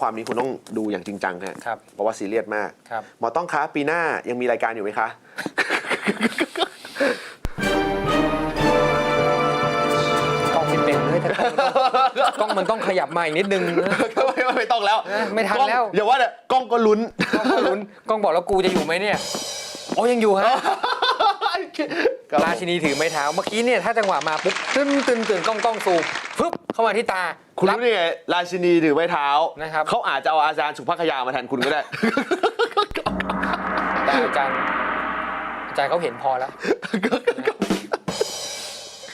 ความนี้คุณต้องดูอย่างจริงจังฮะครับเพราะว่าซีเรียสมากครับ หมอต้องคะปีหน้ายังมีรายการอยู่ไหมคะกล้องไม่เป็นเลยถ้ากล้องมันต้องกล้องมันต้องขยับมาอีกนิดนึงนะไม่ไม่ไม่ต้องแล้วเอ้ยไม่ทันแล้ว กองอย่าว่าแต่กล้องก็ลุ้น กล้องก็ลุ้นกล้องบอกแล้วกูจะอยู่ไหมเนี่ยอ๋อยังอยู่ฮะ ราชินีถือไม้เท้าเมื่อกี้เนี่ยถ้าจังหวะมาปุ๊บตึ้นตึ้นตึ้นกล้องกล้องซูมปึ๊บเข้ามาที่ตาคุณรับ รู้ได้ไงราชินีถือไม้เท้านะครับ เขาอาจจะเอาอาจารย์สุภาพยามาแทนคุณก็ได้ แต่อาจารย์อาจารย์เขาเห็นพอแล้ว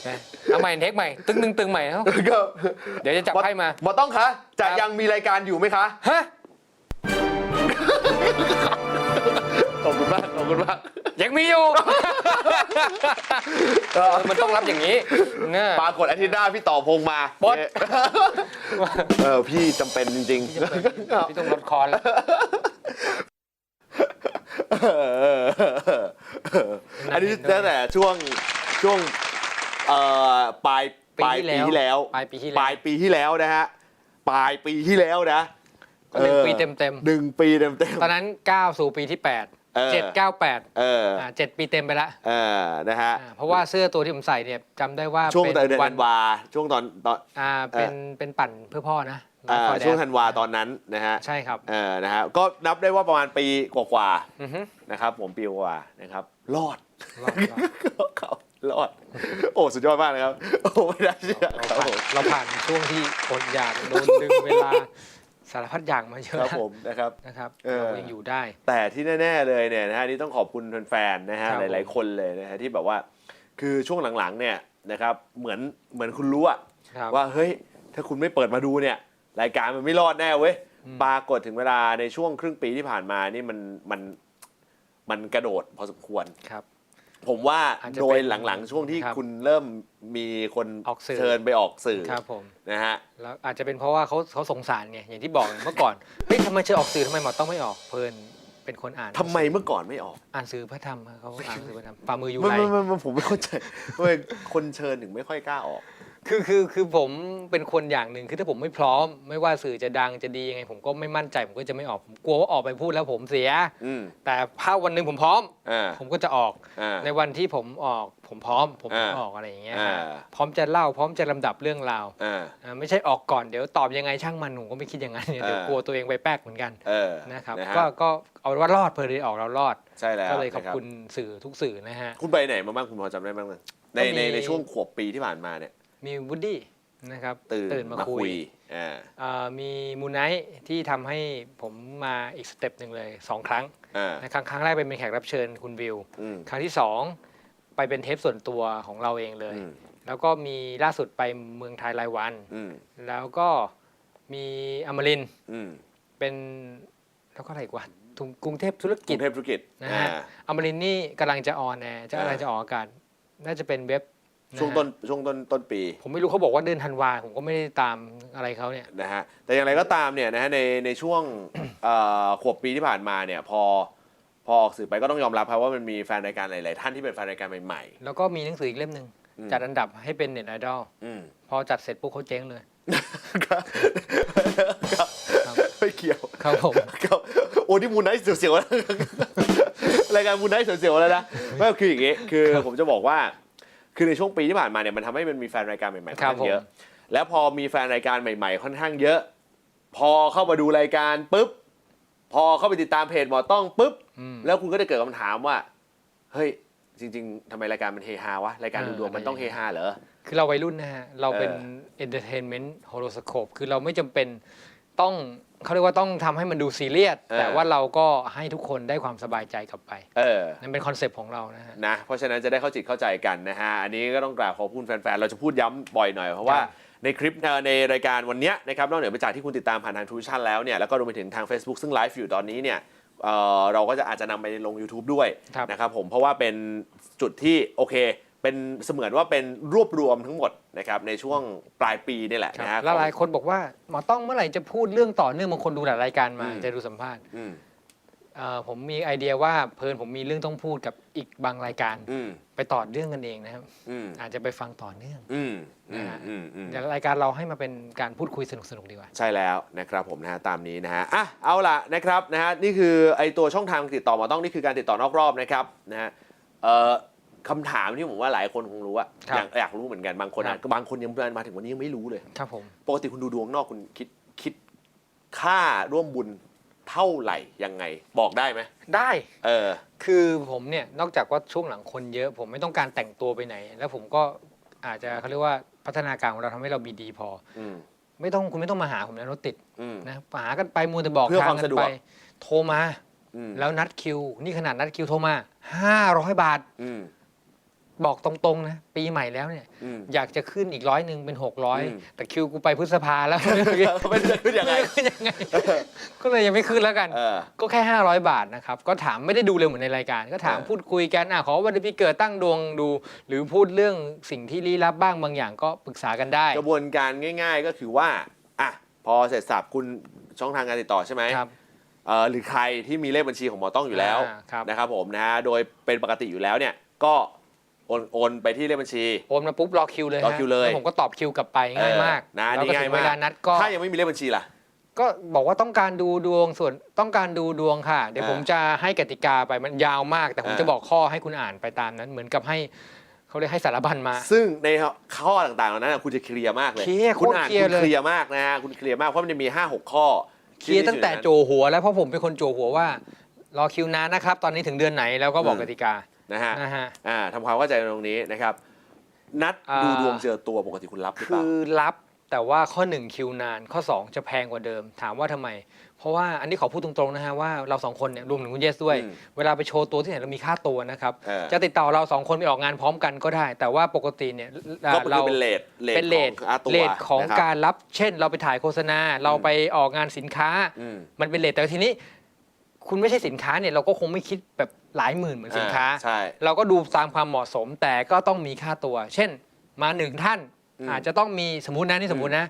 นะเอาใหม่เทคใหม่ตึ้งตึ้งตึ้งใหม่เอ้าก็เดี๋ยวจะจับไพ่มาหมอต้องคะ จะครับ ยังมีรายการอยู่ไหมคะ ฮะขอบคุณมาก ขอบคุณมาก ยังมีอยู่ เออมันต้องรับอย่างนี้นะปรากฏอาทิตย์หน้าพี่ต่อพงมาบดเนี่ยเออพี่จำเป็นจริงๆ พี่ต้องลดคอแล้วอันนี้ตั้งแต่ช่วงช่วงเอ่อปลายปีปลายที่ปีแล้วที่แล้วปลายปีที่แล้วปลายปีที่แล้วนะฮะปลายปีที่แล้วนะก็หนึ่งออปีเต็มๆหนึ่งปีเต็มเต็มตอนนั้นก้าวสู่ปีที่ เออ8 7 9 8เอออ่า7ปีเต็มไปแล้วเออนะฮะอ่าเพราะว่าเสื้อตัวที่ผมใส่เนี่ยจำได้ว่าช่วงเป็นเดือนวัธันวาช่วงตอนตอนอ่าเป็นเป็นปั่นเพื่อพ่อนะอ่า Life for Dad ช่วงธันวาตอนนั้นนะฮะใช่ครับ เออนะฮะก็นับได้ว่าประมาณปีกว่าอือฮึ ๆนะครับ ผมปีกว่าๆนะครับ รอดรอดรอดเขารอด โอ้สุดยอดมากนะครับ โอ้ไม่น่าเชื่อเราครับผ่าผนมเราผ่านช่วงที่อดอยากโดนดึงเวลา สารพัดอย่างมาเยคอะรับผมนะครับนะครับเออเรายังอยู่ได้ แต่ที่แน่ ๆเลยเนี่ยนะฮะนี่ต้องขอบคุณแฟนๆนะฮะครับหลายๆคนเลยนะฮะที่แบบว่าคือช่วงหลังๆเนี่ยนะครับเหมือนเหมือนคุณรู้อะครับว่าเฮ้ยถ้าคุณไม่เปิดมาดูเนี่ย รายการมันไม่รอดแน่เว้ยอืมปรากฏถึงเวลาในช่วงครึ่งปีที่ผ่านมานี่มันมันมันกระโดดพอสมควรครับ ผมว่าอาจจะโดยเป็นหลังๆ ช่วงที่ครับคุณเริ่มมีคนออกสื่อเชิญไปออกสื่อครับผม นะฮะ แล้วอาจจะเป็นเพราะว่าเขาเขาสงสารไงอย่างที่บอกเมื่อก่อนเฮ้ยทำไมเธอออกสื่อทำไมหมอต้องไม่ออกเพลินเป็นคนอ่านทำไมเมื่อก่อนไม่ออกอ่านสื่อพระธรรมเขาอ่านสื่อพระธรรมฝ่ามืออยู่ไม่ไร ไม่ไม่ไม่ผมไม่เข้าใจทำไมคนเชิญถึงไม่ค่อยกล้าออก คือคือคือผมเป็นคนอย่างหนึ่งคือถ้าผมไม่พร้อม ไม่ว่าสื่อจะดังจะดียังไงผมก็ไม่มั่นใจผมก็จะไม่ออกผมกลัวว่าออกไปพูดแล้วผมเสีย อืม แต่ถ้าวันหนึ่งผมพร้อม อ่าผมก็จะออกอ่าในวันที่ผมออกผมพร้อม ผมอ่าออกอะไรอย่างเงี้ยอ่า พร้อมจะเล่าพร้อมจะลำดับเรื่องราวอ่า อ่าไม่ใช่ออกก่อนเดี๋ยวตอบยังไงช่างมันหนูก็ไม่คิดอย่างนั้นเนี่ยเดี๋ยวอ่ากลัวตัวเองไปแป๊กเหมือนกันเออนะครับนะฮะก็ก็เอาเป็นว่ารอดเพอดีออกเรารอด ใช่แล้วก็เลยขอบนะคุณสื่อทุกสื่อนะฮะ คุณไปไหนมาบ้างคุณพอจำได้บ้างไหมในก็มี ในในช่วงขวบปีที่ผ่านมาเนี่ย มีวูดดี้นะครับตื่นมามาคุคุยยอ่าอ่ามีมูไนท์ที่ทำให้ผมมาอีกสเต็ปหนึ่งเลยสองครั้งอ่านะครั้งครั้งแรกเป็นแขกรับเชิญคุณวิวอืมครั้งที่สองไปเป็นเทปส่วนตัวของเราเองเลยอืมแล้วก็มีล่าสุดไปเมืองไทยรายวันอืมแล้วก็มีอมรินทร์อืมแล้วก็อะไรอีกว่าทุงกรุงเทพธุรกกิรุจงเทพธุรกิจนะอ่าฮะอมรินทร์นี่กำลังจะออนแอร์จะอ่ากำลังจะออกอากาศน่าจะเป็นเว็บะฮะ ช่วงต้นช่วงต้นต้นปีผมไม่รู้เขาบอกว่าเดือนธันวาผมก็ไม่ได้ตามอะไรเขาเนี่ยนะฮะแต่อย่างไรก็ตามเนี่ยนะฮะในในช่วงเอ่อขวบปีที่ผ่านมาเนี่ยพอพอออกสื่อไปก็ต้องยอมรับครับว่ามันมีแฟนรายการหลาย ๆ ท่านที่เป็นแฟนรายการใหม่ แล้วก็มีหนังสืออีกเล่มหนึ่งอืม จัดอันดับให้เป็นเน็ตไอดอลๆอืม พอจัดเสร็จปุ๊บเขาเจ๊งเลย ครับครับครับไม่เกี่ยวครับผม ครับโอ้ที่มูนไนท์เสียวๆแล้วรายการมูนไนท์เสียวๆแล้วนะไม่คืออย่างงี้คือผมจะบอกว่า คือในช่วงปีที่ผ่านมาเนี่ยมันทำให้มันมีแฟนรายการใหม่ๆค่อนครับข้างเยอะผมแล้วพอมีแฟนรายการใหม่ๆ ค่อนข้างเยอะ พอเข้ามาดูรายการปุ๊บ พอเข้าไปติดตามเพจหมอต้องปุ๊บ อืม แล้วคุณก็จะเกิดคำถามว่า เฮ้ย จริง ๆทำไมรายการมันเฮฮาวะ รายการเอดูอดวงมันต้องอะไรเฮอย่างเงี้ยฮาเหรอ คือเราวัยรุ่นนะฮะ เราเป็น เออเอนเตอร์เทนเมนต์โฮโลสโคปคือเราไม่จำเป็นต้อง เขาเรียกว่าต้องทำให้มันดูซีเรียสแต่ว่าเราก็ให้ทุกคนได้ความสบายใจกลับไป เออ นั่นเป็นคอนเซปต์ของเรานะฮะ นะ เพราะฉะนั้นจะได้เข้าจิตเข้าใจกันนะฮะ อันนี้ก็ต้องกราบขอบคุณแฟนๆ เราจะพูดย้ำบ่อยหน่อย เพราะว่าครับ ในคลิปเอ่อในรายการวันเนี้ยนะครับนอกเหนือไปจากที่คุณติดตามผ่านทางทูชั่นแล้วเนี่ย แล้วก็รวมไปถึงทาง Facebook ซึ่งไลฟ์อยู่ตอนนี้เนี่ยเอ่อเราก็จะอาจจะนำไปลง YouTube ด้วยครับ นะครับผม เพราะว่าเป็นจุดที่โอเค เป็นเสมือนว่าเป็นรวบรวมทั้งหมดนะครับในช่วงปลายปีนี่แหละครับนะฮะแล้วหลายคนบอกว่าหมอต้องเมื่อไหร่จะพูดเรื่องต่อเนื่องบางคนดูหลายรายการมาอืมจะดูสัมภาษณ์อืมเอ่อผมมีไอเดียว่าเพลินผมมีเรื่องต้องพูดกับอีกบางรายการ อืมไปต่อเรื่องกันเองนะครับ อืมอาจจะไปฟังต่อเนื่องอืมอืนะมฮะอืมอืม เดี๋ยวรายการเราให้มาเป็นการพูดคุยสนุกๆดีกว่า ใช่แล้วนะครับผมนะฮะตามนี้นะฮะอะเอาล่ะนะครับนะฮะนี่คือไอตัวช่องทางติดต่อหมาต้องนี่คือการติดต่อนอกรอบนะครับนะฮะเอ่อ คำถามที่ผมว่าหลายคนคงรู้อะครับอยากอยากรู้เหมือนกันบางคนครัอะบบางคนยังมาถึงวันนี้ยังไม่รู้เลย ครับผม ปกติคุณดูดวงนอกคุณคิดคิดค่าร่วมบุญเท่าไหร่ยังไง บอกได้ไหมได้เออ คือผมเนี่ยนอกจากว่าช่วงหลังคนเยอะ ผมไม่ต้องการแต่งตัวไปไหน แล้วผมก็อาจจะเขาเรียกว่าพัฒนาการของเราทำให้เรามีดีพอ อืมไม่ต้องคุณไม่ต้องมาหาผมนะรถติดอืม นะหากันไปมัวแต่บอกเพื่อทางความกัสะนดวก ไปโทรมา อืมแล้วนัดคิว นี่ขนาดนัดคิวโทรมา 500 บาท อืม บอกตรงๆนะ ปีใหม่แล้วเนี่ย อืม อยากจะขึ้นอีกร้อยหนึ่งเป็นอืม600แต่คิวกูไปพฤษภาแล้ว ไม่รู้ไม่รู้จะขึ้นยังไงจะขึ้นยังไง ก็เลยยังไม่ขึ้นแล้วกัน เออ ก็แค่ 500 บาทนะครับ ก็ถามไม่ได้ดูเร็วเหมือนในรายการ ก็ถามเออ พูดคุยกันอะขอวันเดือนปีเกิดตั้งดวงดู หรือพูดเรื่องสิ่งที่ลี้ลับบ้างบางอย่างก็ปรึกษากันได้ กระบวนการง่าย ๆ ก็คือว่าอะพอเสร็จสับคุณช่องทางการติดต่อใช่ไหมครับ เอ่อหรือใครที่มีเลขบัญชีของหมอต้องอยู่แล้วอ่าครับ นะครับผมนะฮะโดยเป็นปกติอยู่แล้วเนี่ยก็ โอนโอนไปที่เลขบัญชี โอนมาปุ๊บรอคิวเลยรอคิวเลยแผมก็ตอบคิวกลับไปง่ายมากเออนะแล้วนี่ก็ง่ายถึงมากเวลานัดก็ ถ้ายังไม่มีเลขบัญชีล่ะ ก็บอกว่าต้องการดูดวงส่วนต้องการดูดวงค่ะ เดี๋ยวอ่าผมจะให้กติกาไปมันยาวมาก แต่ผมอ่า จะบอกข้อให้คุณอ่านไปตามนั้น เหมือนกับให้เขาเรียกให้สารบัญมา ซึ่งในข้อต่างๆเหล่านั้นนะคุณจะเคลียร์มากเลยเคลียร์คุณโคตรอ่านเคลียร์คุณเลย เคลียร์มากนะฮะคุณเคลียร์มากเพราะมันจะมี 5 6 ข้อเคลียร์ตั้งแต่โจที่หัวแล้วเพราะผมเป็นคนโจหัวว่า รอคิวนานนะครับ ตอนนี้ถึงเดือนไหนแล้วก็บอกกติกา นะฮะนะฮะ อ่าทำความเข้าใจตรงนี้นะครับ นัดอ่าดูดวงเจอตัวปกติคุณรับหรือเปคืล่า อรับแต่ว่าข้อ 1 คิวนาน ข้อ 2 จะแพงกว่าเดิม ถามว่าทำไม เพราะว่าอันนี้ขอพูดตรงๆนะฮะว่าเราสองคนเนี่ยรวมถึงคุณเยสด้วย อืมเวลาไปโชว์ตัวที่ไหนเรามีค่าตัวนะครับ เออ จะติดต่อเราสองคนไปออกงานพร้อมกันก็ได้ แต่ว่าปกติเนี่ยก็เราคือเป็นเลทเลทเป็นเลทของค่าตัวเลทของนะครับ การรับ เช่น เราไปถ่ายโฆษณา เราไปออกงานสินค้า อืม มันเป็นเลทแต่ทีนี้ คุณไม่ใช่สินค้าเนี่ยเราก็คงไม่คิดแบบหลายหมื่นเหมือนสินค้า อ่ใช่ เราก็ดูตามความเหมาะสมแต่ก็ต้องมีค่าตัว เช่นมาหนึ่งท่าน อืมอาจจะต้องมีสมมตินะนี่สมมตินะ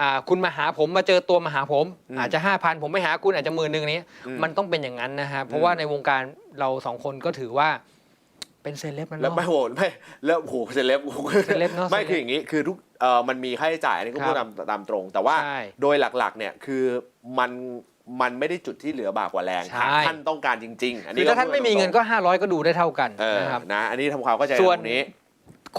อ่าคุณมาหาผมมาเจอตัวมาหาผม อืมอาจจะห้าพันผมไม่หาคุณอาจจะหมื่นหนึ่งนี้ อืม มันต้องเป็นอย่างนั้นนะฮะเพอืราะมว่าในวงการเราสองคนก็ถือว่าเป็นเซเลบนะแล้วเนาะ ไม่โหไม่แล้วโหเซเลบเซเลบเนอะไม่เซเลบคืออย่างนี้คือทุกเอ่อมันมีค่าใช้จ่ายอันนี้ก็ครับพูดตามตามตรง แต่ว่าใช่ โดยหลักๆเนี่ยคือมัน มันไม่ได้จุดที่เหลือบากกว่าแรงใช่ถ้าท่านต้องการจริง ๆ อันคืนี้อถ้าท่านไม่มีเงินก็ 500 ก็ดูได้เท่ากันเออนะครับ นะ อันนี้ทำความเข้าใจส่วนตรงนี้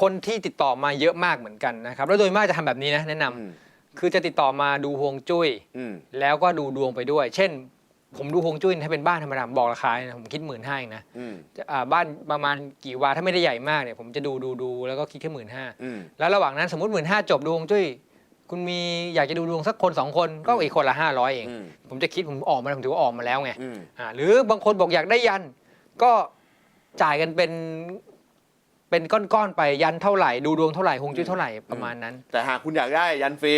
คนที่ติดต่อมาเยอะมากเหมือนกันนะครับแล้วโดยมากจะทำแบบนี้นะแนะนำอืมคือจะติดต่อมาดูฮวงจุ้ย อืมแล้วก็ดูดวงไปด้วย เช่น ผมดูฮวงจุ้ยถ้าเป็นบ้านธรรมดาบอกราคาเนี่ยผมคิดหมื่นห้าเองนะอืมจะอ่าบ้านประมาณกี่วาถ้าไม่ได้ใหญ่มากเนี่ยผมจะดูดูดูแล้วก็คิดแค่หมื่นห้าอืมแล้วระหว่างนั้นสมมติหมื่นห้าจบดูฮวงจุ้ย คุณมีอยากจะดูดวงสักคนสองคนก็อีกคนละห้าร้อยเอง อืมผมจะคิดผมออกมาผมถือว่าออกมาแล้วไงอืม อ่าหรือบางคนบอกอยากได้ยันก็จ่ายกันเป็นเป็นก้อนๆไปยันเท่าไหร่ ดูดวงเท่าไหร่ฮวงจุ้ยเท่าไหร่ประมาณนั้น แต่หากคุณอยากได้ยันฟรี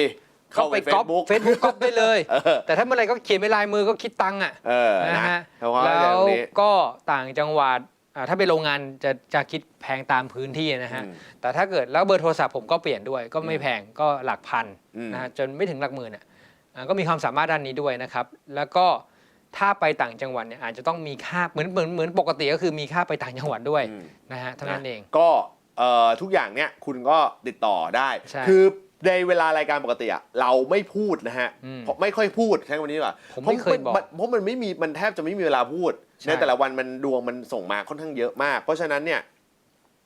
ก็เข้าไปไปเฟก๊อซปบุ๊ก เฟซบุ๊กก๊อปได้เลย เออ แต่ถ้าเมื่อไหรก็เขียนเป็นลายมือก็คิดตังค์อะเออนะนะฮะทำความเข้าใจแล้ตวรงนี้ ก็ต่างจังหวัด อ่าถ้าเป็นโรงงานจะจะคิดแพงตามพื้นที่นะฮะ อืมแต่ถ้าเกิดแล้วเบอร์โทรศัพท์ผมก็เปลี่ยนด้วย ก็ไม่แพงก็หลักพันอืม นะฮะจนไม่ถึงหลักหมื่นอะอ่าก็มีความสามารถด้านนี้ด้วยนะครับ แล้วก็ถ้าไปต่างจังหวัดเนี่ยอาจจะต้องมีค่าเหมือนเหมือนเหมือนปกติก็คือมีค่าไปต่างจังหวัดด้วยอืมนะฮะเท่านั้นเอง ก็เอ่อทุกอย่างเนี่ยคุณก็ติดต่อได้ ใช่ คือ ในเวลารายการปกติอะเราไม่พูดนะฮะอืมเพราะไม่ค่อยพูดใช้คำนี้ดีกว่าผมไม่เคยบอกพราะนเพราะมันไม่มีมันแทบจะไม่มีเวลาพูดใช่ ในแต่ละวันมันดวงมันส่งมาค่อนข้างเยอะมาก เพราะฉะนั้นเนี่ย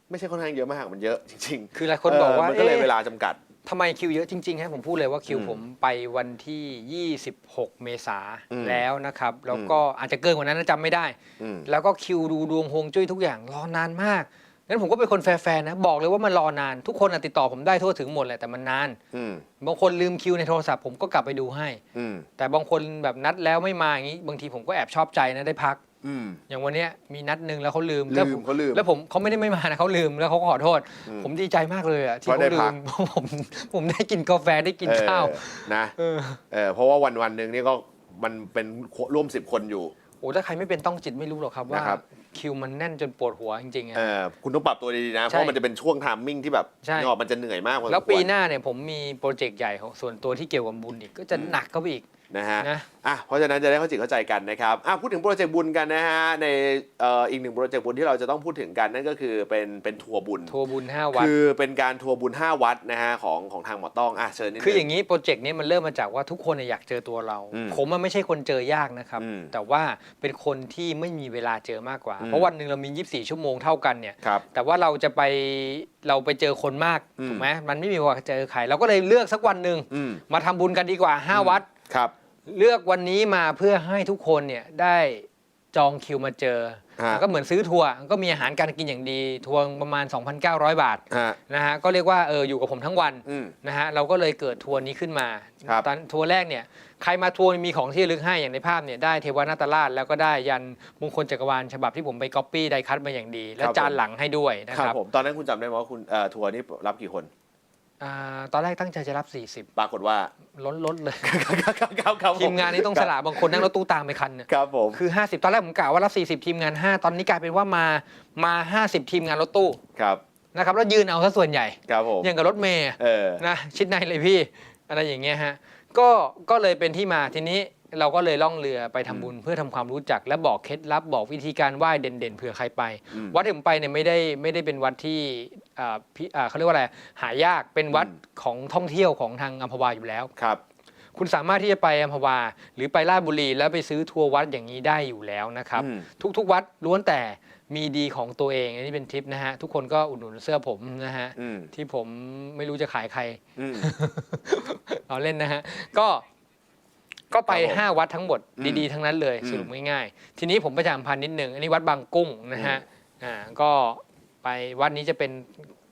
ไม่ใช่ค่อนข้างเยอะมากมันเยอะจริงๆคือหลายคนบอกว่าเมันก็เลยเอ๊ะ เวลาจำกัด ทำไมคิวเยอะจริงๆฮะผมพูดเลยว่าคิวอืมผมไปวันที่ 26 เมษาอืมแล้วนะครับ แล้วก็อาจจะเกินกว่านั้นนะจำไม่ได้ อืม แล้วก็คิวดูดวงฮวงจุ้ยทุกอย่างรอนานมาก งั้นผมก็เป็นคนแฟร์ๆนะบอกเลยว่ามันรอนาน ทุกคนอะติดต่อผมได้ทั่วถึงหมดแหละแต่มันนาน อืมบางคนลืมคิวในโทรศัพท์ผมก็กลับไปดูให้ อืมแต่บางคนแบบนัดแล้วไม่มาอย่างนี้บางทีผมก็แอบชอบใจนะได้พัก อืม อย่างวันเนี้ยมีนัดหนึ่งแล้วเขาลืมลืแล้วมผมเขาลืมแล้วผมเขาไม่ได้ไม่มานะเขาลืมแล้วเขาก็ขอโทษ อืมผมดีใจมากเลยอะที่เพราะได้เขาลืพัก มเพราะผมผมได้กินกาแฟได้กินข้าวเออนะเออเออเพราะว่าวันวันๆหนึ่งนี่ก็มันเป็นร่วมสิบคนอยู่ โอ้ถ้าใครไม่เป็นต้องจิตไม่รู้หรอกครับว่านะครับ คิวมันแน่นจนปวดหัวจริงๆอะ เออคุณต้องปรับตัวดีๆนะเพใช่ราะมันจะเป็นช่วงไทามมิ่งที่แบบใช่นึกออกมันจะเหนื่อยมากพอสมควรแล้วปีหน้าเนี่ยผมมีโปรเจกต์ใหญ่ของส่วนตัวที่เกี่ยวกับบุญอีกก็จะหนักเข้าไปอีก นะฮะนะอะเพราะฉะนั้นจะได้เข้าใจเข้าใจกันนะครับอะพูดถึงโปรเจกต์บุญกันนะฮะในเอ่ออีกหนึ่งโปรเจกต์บุญที่เราจะต้องพูดถึงกันนั่นก็คือเป็นเป็นทัวร์บุญ ทัวร์บุญ 5 วัด คือเป็นการทัวร์บุญ 5 วัดนะฮะของของทางหมอต้องอะเชิญนิดนึง คืออย่างนี้โปรเจกต์นี้มันเริ่มมาจากว่าทุกคนเนี่ยอยากเจอตัวเรา อืมผมมันไม่ใช่คนเจอยากนะครับ อืมแต่ว่าเป็นคนที่ไม่มีเวลาเจอมากกว่า อืม เพราะวันหนึ่งเรามี 24 ชั่วโมงเท่ากันเนี่ย ครับ แต่ว่าเราจะไปเราไปเจอคนมากอืม ถูกไหมมันไม่มีเวลาเจอใครเราก็เลยเลือกสักวันหนึ่งอืมมาทำบุญกันดีกว่า 5 วัด ครับ เลือกวันนี้มาเพื่อให้ทุกคนเนี่ยได้จองคิวมาเจอฮะก็เหมือนซื้อทัวร์ก็มีอาหารการกินอย่างดีทัวร์ประมาณ 2,900 บาทฮะ นะฮะก็เรียกว่าเอออยู่กับผมทั้งวันอืมนะฮะเราก็เลยเกิดทัวร์นี้ขึ้นมาครับ ตอนทัวร์แรกเนี่ยใครมาทัวร์มีของที่ระลึกให้อย่างในภาพเนี่ยได้เทวนาตราชแล้วก็ได้ยันมงคลจักรวาลฉบับที่ผมไปก๊อปปี้ไดคัตมาอย่างดี และจานหลังให้ด้วยนะคครัรับบผมตอนนั้นคุณจำได้ไหมว่าคุณเอ่อทัวร์นี้รับกี่คน อ่าตอนแรกตั้งใจจะรับ ปรากฏว่า 40 ล้นล้นเลยครับครับครับทีมงานนี้ต้องสละบางคนนั่งรถตู้ตามไปคันเนี่ยครับผมคือ 50 ตอนแรกผมกะว่ารับ 40 ทีมงาน 5 ตอนนี้กลายเป็นว่ามามา 50 ทีมงานรถตู้ครับนะครับแล้วยืนเอาซะส่วนใหญ่ ครับผมอย่างกับรถเมย์เออนะชิดในเลยพี่ อะไรอย่างเงี้ยฮะก็ก็เลยเป็นที่มาทีนี้ เราก็เลยล่องเรือไปทำบุญเพื่อทำความรู้จัก และบอกเคล็ดลับบอกวิธีการไหว้เด่นๆเผื่อใครไปอืมวัดที่ผมไปเนี่ยไม่ได้ไม่ได้เป็นวัดที่อ่าพิอ่าเขาเรียกว่าอะไรหายากเป็นวัดอืมของท่องเที่ยวของทางอัมพวาอยู่แล้วครับคุณสามารถที่จะไปอัมพวา หรือไปราชบุรีแล้วไปซื้อทัวร์วัดอย่างนี้ได้อยู่แล้วนะครับอืมทุกๆวัดล้วนแต่มีดีของตัวเอง อันนี้เป็นทิปนะฮะ ทุกคนก็อุดหนุนเสื้อผมนะฮะอืมที่ผมไม่รู้จะขายใครอืมเอาเล่นนะฮะ ก็ ก็ไป ครับผม5 วัดทั้งหมดอืมดีๆ ทั้งนั้นเลยอืม สรุปง่ายๆ ทีนี้ผมประชาสัมพันธ์นิดหนึ่งอันนี้วัดบางกุ้งนะฮะอ่าก็ไปวัดนี้จะเป็น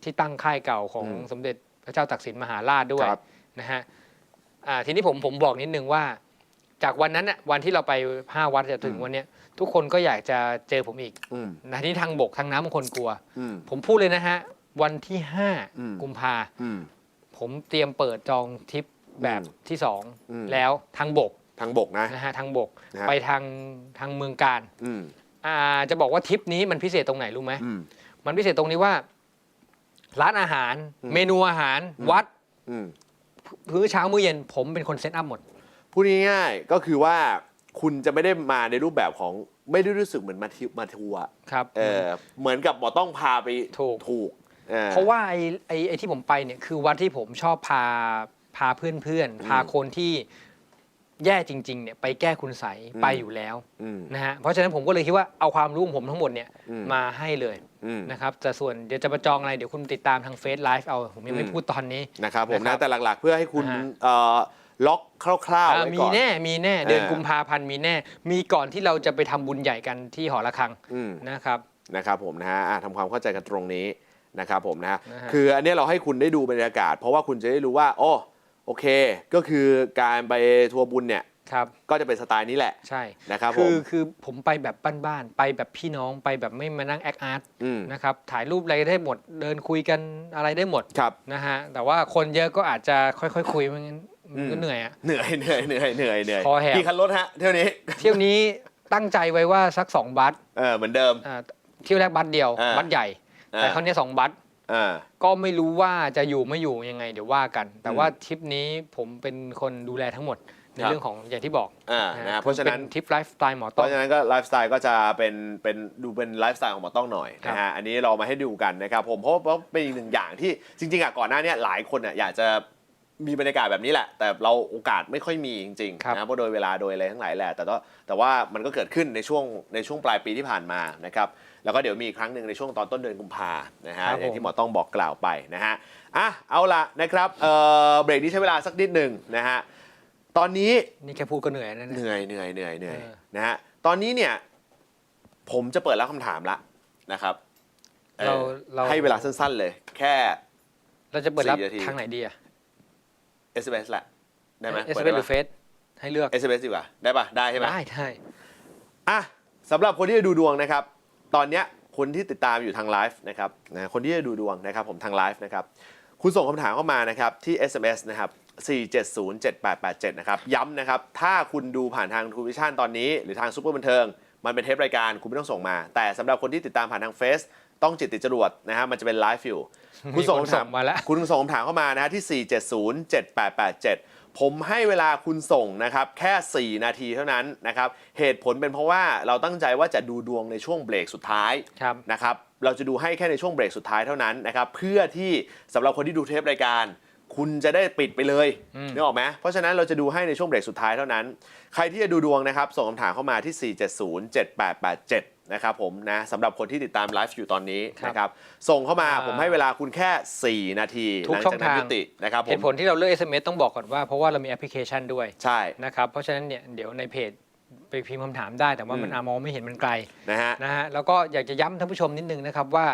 ที่ตั้งค่ายเก่าของอืม สมเด็จพระเจ้าตากสินมหาราชด้วย ครับ นะฮะอ่าทีนี้ผมผมบอกนิดนึงว่า จากวันนั้นน่ะวันที่เราไป5วัดจะถึงอืม วันเนี้ยทุกคนก็อยากจะเจอผมอีกอืมนะที่ทางบกทางน้ำบางคนกลัว อืม ผมพูดเลยนะฮะ วันที่ อืม 5 กุมภาอืม ผมเตรียมเปิดจองทริป แบบอืมที่สองอืม แล้วทางบกทางบกนะ นะฮะทางบกนะฮะ ไปทางทางเมืองการอืมอ่าจะบอกว่าทริปนี้มันพิเศษตรงไหนรู้ไหมอืม มันพิเศษตรงนี้ว่า ร้านอาหาร อืม เมนูอาหารอืมวัดอืมมื้อเช้ามื้อเย็นผมเป็นคนเซตอัพหมด พูดง่ายๆก็คือว่าคุณจะไม่ได้มาในรูปแบบของไม่ได้รู้สึกเหมือนมาทิวมาทัวร์ครับ เออเหมือนกับหมอต้องพาไปถูก ถูกออ เพราะว่าไอ้ไอ้ไอ้ที่ผมไปเนี่ยคือวัดที่ผมชอบพา พาเพื่อนเพื่อนๆ พาคนที่แย่จริงๆเนี่ยไปแก้คุณใสยอืมไปอยู่แล้วอืม นะฮะเพราะฉะนั้นผมก็เลยคิดว่าเอาความรู้ของผมทั้งหมดเนี่ยอืม มาให้เลยอืม นะครับแต่ส่วนเดี๋ยวจะมาจองอะไร เดี๋ยวคุณติดตามทางเฟซไลฟ์เอา ผมยังไม่อืม พูดตอนนี้ นะครับผมนะครันะบแต่หลักๆ เพื่อให้คุณอ่าฮะเอ่อล็อกคร่าวๆอ่าไว้มีก่อน แน่มีแน่เดือนเออกุมภาพันธ์มีแน่ มีก่อนที่เราจะไปทำบุญใหญ่กันที่หอระฆังอืม นะครับ นะครับผมนะฮะอะทำความเข้าใจกันตรงนี้นะครับผมนะฮะนะฮะคืออันเนี้ยเราให้คุณได้ดูบรรยากาศ เพราะว่าคุณจะได้รู้ว่าโอ้โอเค ก็คือการไปทัวร์บุญเนี่ยครับ ก็จะเป็นสไตล์นี้แหละ ใช่นะครับผคือมคือผมไปแบบบ้านๆไปแบบพี่น้องไปแบบไม่มานั่งแอคอาร์ตอืม นะครับถ่ายรูปอะไรได้หมด เดินคุยกันอะไรได้หมดครับ นะฮะแต่ว่าคนเยอะก็อาจจะค่อยๆคุยไม่งั้นอืมันมก็เหนื่อยอะ เหนื่อยเหนื่อยเหนื่อยเหนื่อยเหนื่อยคอแหบ กี่คันรถฮะเที่ยวนี้ เที่ยวนี้ตั้งใจไว้ว่าสักสองบัสเออเหมือนเดิม อ่าเที่ยวแรกบัสเดียว อ่าบัสใหญ่ แต่คราวนี้สองบัส อ่า ก็ไม่รู้ว่าจะอยู่ไม่อยู่ยังไง เดี๋ยวว่ากัน แต่อืมว่าทริปนี้ผมเป็นคนดูแลทั้งหมดในครับเรื่องของอย่างที่บอกอ่านะฮะเพราะฉะนั้นป็ทริปไลฟ์สไตล์หมอเพต้อราะฉะนั้นก็ไลฟ์สไตล์ก็จะเป็นเป็นดูเป็นไลฟ์สไตล์ของหมอต้องหน่อยครับนะฮะอันนี้เรามาให้ดูกันนะครับผมเพราะเพราะเป็นอีกหนึ่งอย่างที่จริงๆอะก่อนหน้าเนี้หลายคนอะอยากจะมีบรรยากาศแบบนี้แหละ แต่เราโอกาสไม่ค่อยมีจริงครับๆนะเพราะโดยเวลาโดยอะไรทั้งหลายแหละแต่ว่าแต่ว่ามันก็เกิดขึ้นในช่วงในช่วงปลายปีที่ผ่านมานะครับ แล้วก็เดี๋ยวมีอีกครั้งหนึ่งในช่วงตอนต้นเดือนกุมภานะฮะครับอย่างผมที่หมอต้องบอกกล่าวไปนะฮะอะเอาละนะครับเอ่อเบรกนี้ใช้เวลาสักนิดหนึ่งนะฮะตอนนี้ นี่แค่พูดก็เหนื่อยแล้วเหนะนื่อยเหนื่อยเหนื่อยเหนื่อยเออ นะฮะ ตอนนี้เนี่ย ผมจะเปิดรับคำถามละนะครับออเราเราให้เวลาสั้นๆเลย แค่ เราจะเปิดรับสี่นาที ทางไหนดีอะ SMS แหละ ได้ไหมเอสปิดเหได้รือปะเฟซให้เลือก SMS ดีกว่า ได้ปะได้ใช่ไหม ได้ได้ อะสำหรับคนที่จะดูดวงนะครับ ตอนเนี้ยคนที่ติดตามอยู่ทางไลฟ์นะครับนะคนที่จะดูดวงนะครับผมทางไลฟ์นะครับคุณส่งคำถามเข้ามานะครับที่ SMS นะครับ4707887 นะครับ ย้ำนะครับ ถ้าคุณดูผ่านทางทูวิชั่นตอนนี้ หรือทางซูเปอร์บันเทิง มันเป็นเทปรายการคุณไม่ต้องส่งมา แต่สำหรับคนที่ติดตามผ่านทางเฟซต้องจิตติดจรวดนะฮะมันจะเป็นไลฟ์อยู่คุณส่งมีคนคำถามส่งมาแล้วคุณส่งคำถามเข้ามานะฮะที่ 4707887 ผมให้เวลาคุณส่งนะครับแค่ 4 นาทีเท่านั้นนะครับเหตุผลเป็นเพราะว่าเราตั้งใจว่าจะดูดวงในช่วงเบรกสุดท้ายครับ นะครับเราจะดูให้แค่ในช่วงเบรกสุดท้ายเท่านั้นนะครับเพื่อที่สำหรับคนที่ดูเทปรายการ คุณจะได้ปิดไปเลยอืมนึกออกไหมเพราะฉะนั้นเราจะดูให้ในช่วงเบรกสุดท้ายเท่านั้น ใครที่จะดูดวงนะครับ ส่งคำถามเข้ามาที่ 4707887 นะครับผมนะสำหรับคนที่ติดตามไลฟ์อยู่ตอนนี้นะครับส่งเข้ามาอ่าผมให้เวลาคุณแค่ 4 นาทีทุกหลัช่องจากนั้นทางยุตินะครับผเหมตุผลที่เราเลือก SMS ต้องบอกก่อนว่าเพราะว่าเรามีแอปพลิเคชันด้วยใช่นะครับเพราะฉะนั้นเนี่ยเดี๋ยวในเพจไปพิมพ์คำถามได้แต่ว่ามันอืมอามองไม่เห็นมันไกลนะฮะนะฮะแล้วก็อยากจะย้ำท่านผู้ชมนิดนึงนะครับว่า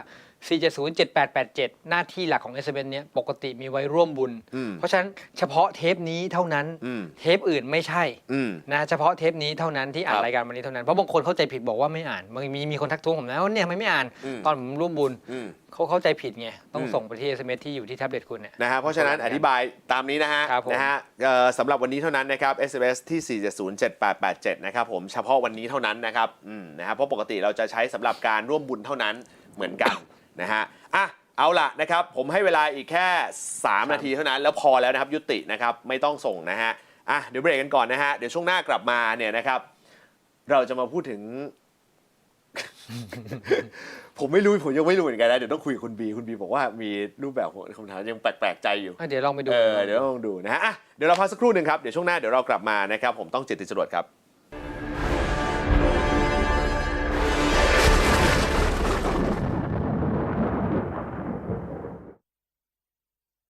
4707887 หน้าที่หลักของ SMS เนี้ยปกติมีไว้ร่วมบุญ อืมเพราะฉะนั้นเฉพาะเทปนี้เท่านั้น อืมเทปอื่นไม่ใช่อืม นะเฉพาะเทปนี้เท่านั้นที่อ่านครับรายการวันนี้เท่านั้น เพราะบางคนเข้าใจผิดบอกว่าไม่อ่านบางมีมีคนทักท้วงผมนะว่าเนี่ยทำไมไม่อ่าน อืม ตอนผมร่วมบุญอืม เขาเข้าใจผิดไงต้องอืมส่งไปที่ SMS ที่อยู่ที่แท็บเล็ตคุณเนี่ย นะฮะเพราะฉะนั้นอธิบายตามนี้นะฮะครับผม นะฮะเอ่อสำหรับวันนี้เท่านั้นนะครับ SMS ที่ 4707887 นะครับผมเฉพาะวันนี้เท่านั้นนะครับอืมนะครับเพราะปกติเราจะใช้สำหรับการร่วมบุญเท่านั้นเหมือนกัน นะฮะอะเอาล่ะนะครับ ผมให้เวลาอีกแค่ 3 นาทีเท่านั้นแล้วพอแล้วนะครับยุตินะครับไม่ต้องส่งนะฮะอะเดี๋ยวเบรกกันก่อนนะฮะเดี๋ยวช่วงหน้ากลับมาเนี่ยนะครับ เราจะมาพูดถึง ผมไม่รู้ผมยังไม่รู้เหมือนกันนะเดี๋ยวต้องคุยกับคุณบีคุณบีบอกว่ามีรูปแบบของคำถามยังแปลกๆใจอยู่ อะเดี๋ยวลองไปดู เออเดี๋ยวลองดูนะฮะอะเดี๋ยวเราพักสักครู่หนึ่งครับ เดี๋ยวช่วงหน้าเดี๋ยวเรากลับมานะครับ ผมต้องจิตติจรวดครับ